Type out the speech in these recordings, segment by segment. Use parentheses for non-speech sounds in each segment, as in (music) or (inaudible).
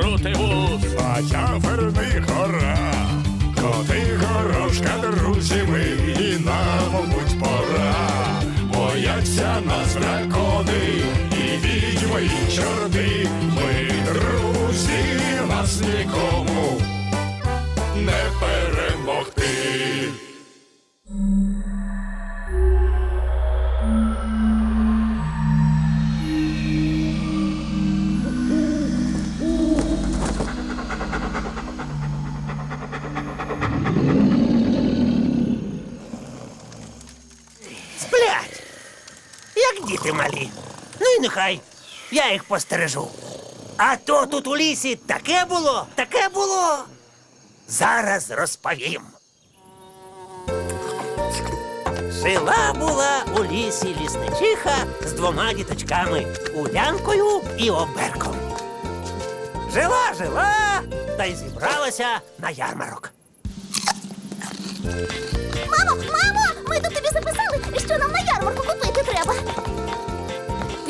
Крути вуз. А чаферний гора, коти горошка, друзі ми, і нам, мабуть, пора. Бояться нас дракони, і відьми, і чорти. Ми друзі, нас нікому діти малі. Ну і нехай. Я їх постережу. А то тут у лісі таке було, таке було. Зараз розповім. Жила була у лісі лісничиха з двома діточками Улянкою і Оберком. Жила, жила, та й зібралася на ярмарок. Мамо, мамо, ми тут тобі записали, що нам на ярмарку купити треба.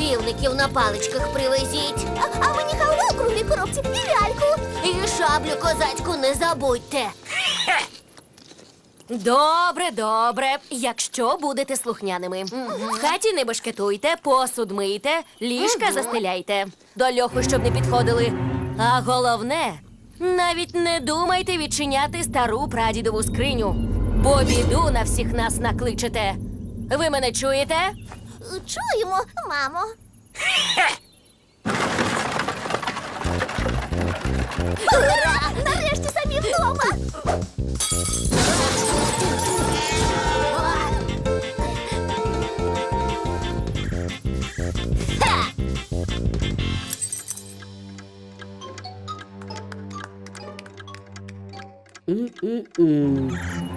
Півників на паличках привезіть. А, а мені халву круглій коробці і ляльку. І шаблю козацьку не забудьте. Добре, добре. Якщо будете слухняними. В хаті не бешкетуйте, посуд мийте, ліжка застеляйте. До льоху, щоб не підходили. А головне, навіть не думайте відчиняти стару прадідову скриню, бо біду на всіх нас накличете. Ви мене чуєте? Чуємо, мамо. Ура! Нарешті самі вдома. Ха! Ух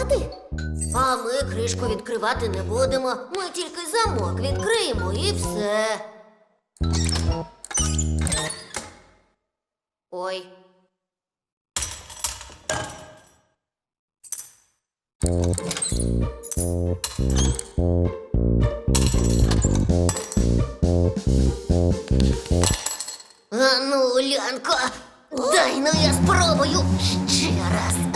Відкривати. А ми кришку відкривати не будемо. Ми тільки замок відкриємо і все. Ой. А ну, Лянко, дай ну я спробую ще раз.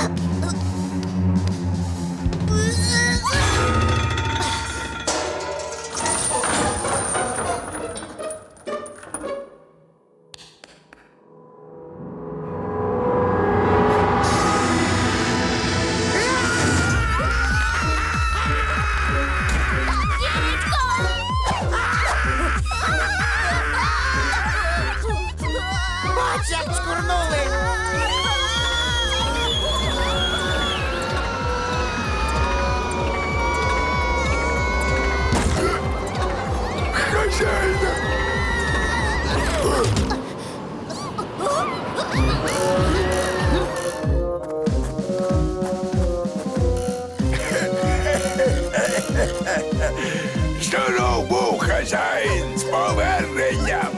Хазяїн з поверненням.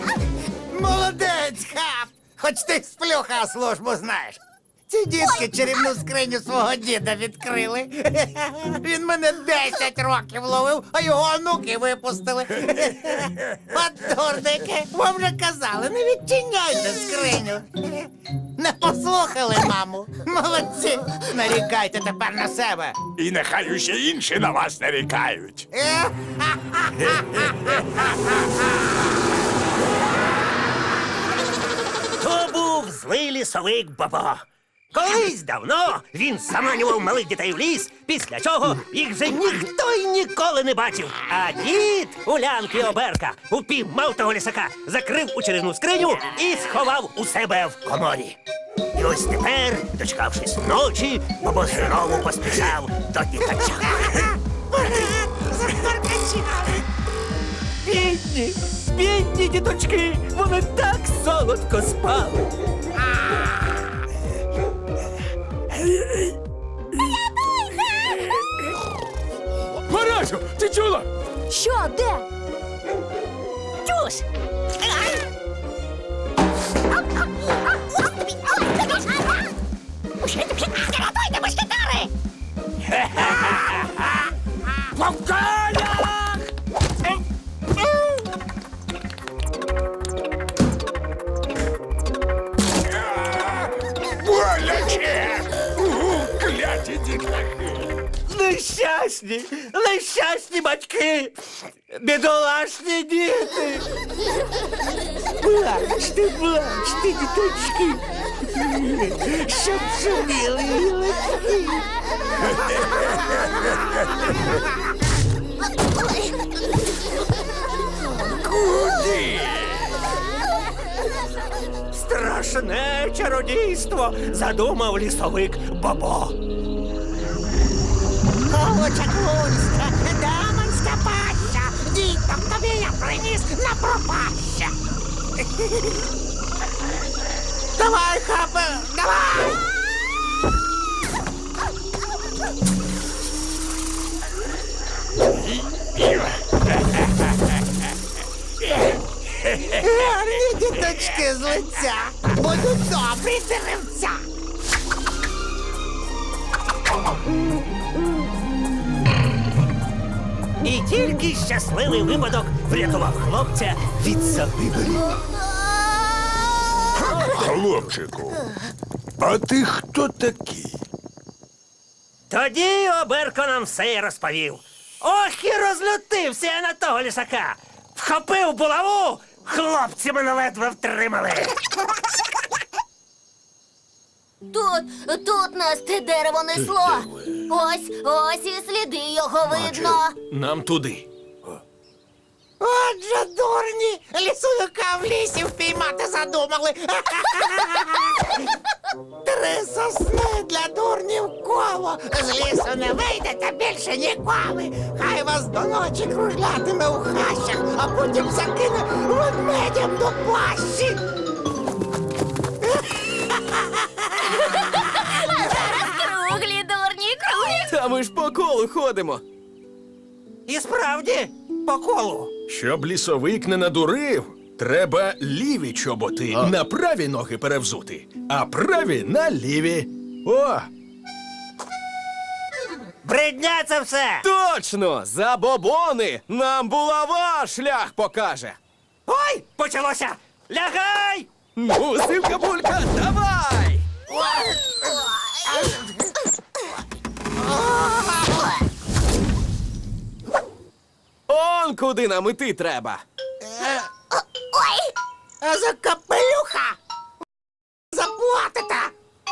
Молодець, хап! Хоч ти сплюха службу знаєш. Ці дітки чарівну скриню свого діда відкрили. Він мене 10 років ловив, а його онуки випустили. От дурники, вам же казали, не відчиняйте скриню. Не послухали, маму. Молодці. Нарікайте тепер на себе. І нехай усі інші на вас нарікають. Е? То був злий лісовик Бабо. Колись давно він заманював малих дітей в ліс, після чого їх вже ніхто й ніколи не бачив. А дід Улянки Оберка упіймав того лісака, закрив у чарівну скриню і сховав у себе в коморі. І ось тепер, дочекавшись ночі, Бабо знову поспішав до діточок. Бідні, бідні діточки, вони так солодко спали. Парасю, ти чула? Що, де? Тю, Катюш! Рятуйте, мушкетари! Нещасні, нещасні батьки, бідолашні діти. Плачте, плачте, діточки. Щоб шуміли гілочки. Куди? Страшне чародійство задумав лісовик Бобо. Колочаклунська, дамонська паща, діток тобі я приніс на пропаща. Давай, хапе, давай! Гарні діточки з лиця, будуть добрі І тільки щасливий випадок врятував хлопця від загибелі. Хлопчику, а ти хто такий? Тоді Оберко нам все й розповів. Ох і розлютився я на того лісака. Вхопив булаву, хлопці мене ледве втримали. Тут, тут нас те дерево несло. Ось, ось і сліди його видно. Нам туди. Отже, дурні, лісовика в лісі впіймати задумали. (laughs) Три сосни для дурнів коло. З лісу не вийдете більше ніколи. Хай вас до ночі кружлятиме у хащах, а потім закине ведмедям до пащі. Та ми ж по колу ходимо. І справді, по колу. Щоб лісовик не надурив, треба ліві чоботи на праві ноги перевзути, а праві на ліві. О, Бредня це все. Точно! Забобони! Нам булава шлях покаже. Ой, почалося. Лягай! Ну, сивка булька, давай! Он куди нам іти треба. А за капелюха заплатите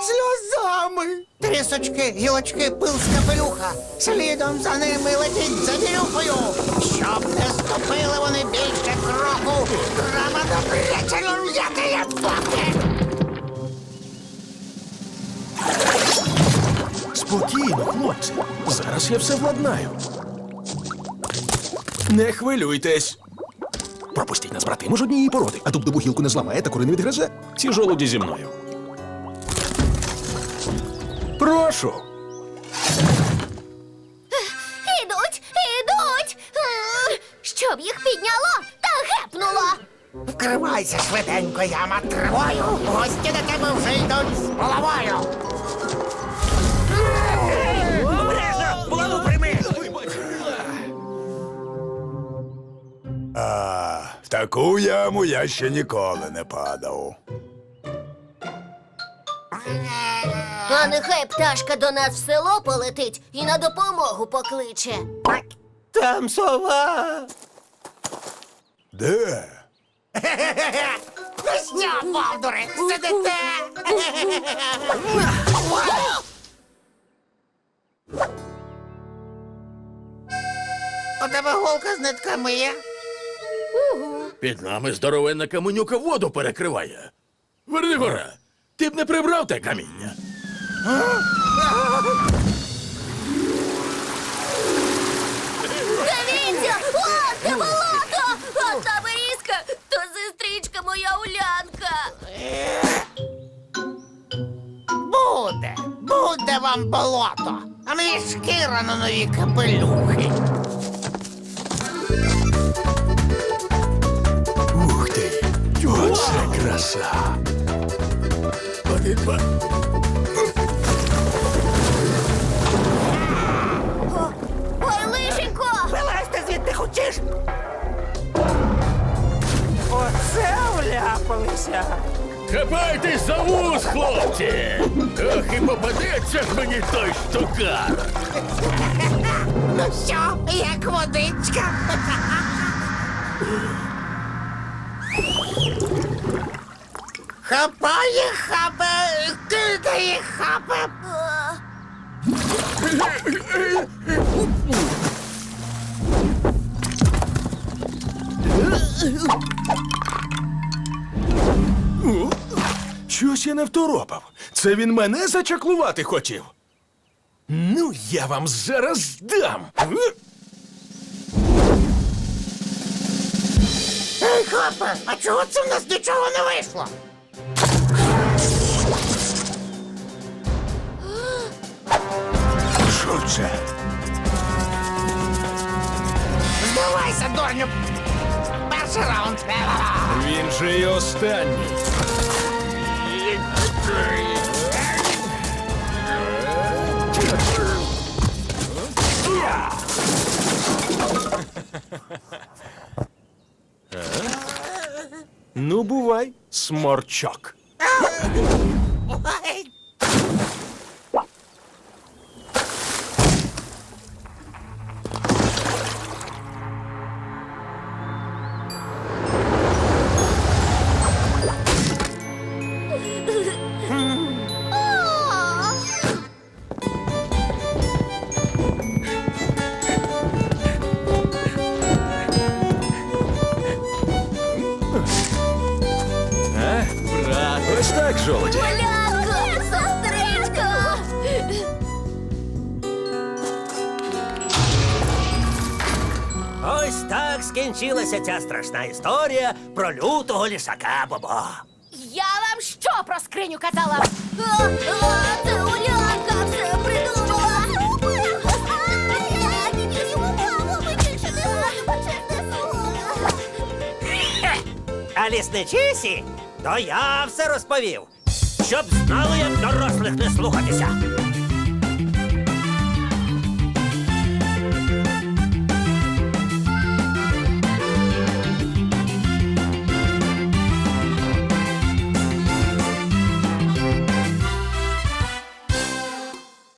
сльозами. Трісочки, гілочки, пил з капелюха. Слідом за ними летіть за вірюхою. Щоб не ступили вони більше кроку. Треба добряче лов'яти поки. спокійно, хлопці. Зараз я все владнаю. Не хвилюйтесь. Пропустіть нас, брати, ми ж однієї породи, а дуб добу гілку не зламає та кури не відгризе. Ці жолуді зі мною. Прошу. Ідуть, ідуть. М, Щоб їх підняло та гепнуло. Вкривайся швиденько, яма тривою. Гості до тебе вже йдуть з головою. Таку яму я ще ніколи не падав. А нехай пташка до нас в село полетить і на допомогу покличе. Там сова. Де? Ну що, бовдури, сидите? У тебе голка з нитками є? Під нами здоровенна каменюка воду перекриває. Вернигора, ти б не прибрав те каміння. Дивіться! О, це болото! А та берізка, то сестричка моя Улянка. Буде, буде вам болото. А мені шкіра на нові капелюхи. Краса. Один, два. Ой, лишенько! Вилазьте звідти хочеш? Оце вляпалися. Хапайтесь за вуз, хлопці! Ох, і попадеться ж мені той штукар! (laughs) Ну що, як водичка? (laughs) Хапає, хапе, кидає, хапе. Щось я не второпав. Це він мене зачаклувати хотів. Ну, я вам зараз дам. Ей, хапе, а чого це в нас нічого не вийшло? Що це? Здавайся, дурню. Перший раунд. Він же і останній. Ну, бувай, сморчок. Ой. Полянко, сестричко! Ось так скінчилася ця страшна історія про лютого лісака Бобо. Я вам що про скриню казала? Це Улянка все придумала! Я йому маму, ми більше не граємо чесне слово! А лісничисі, то я все розповів, щоб знали, як дорослих не слухатися.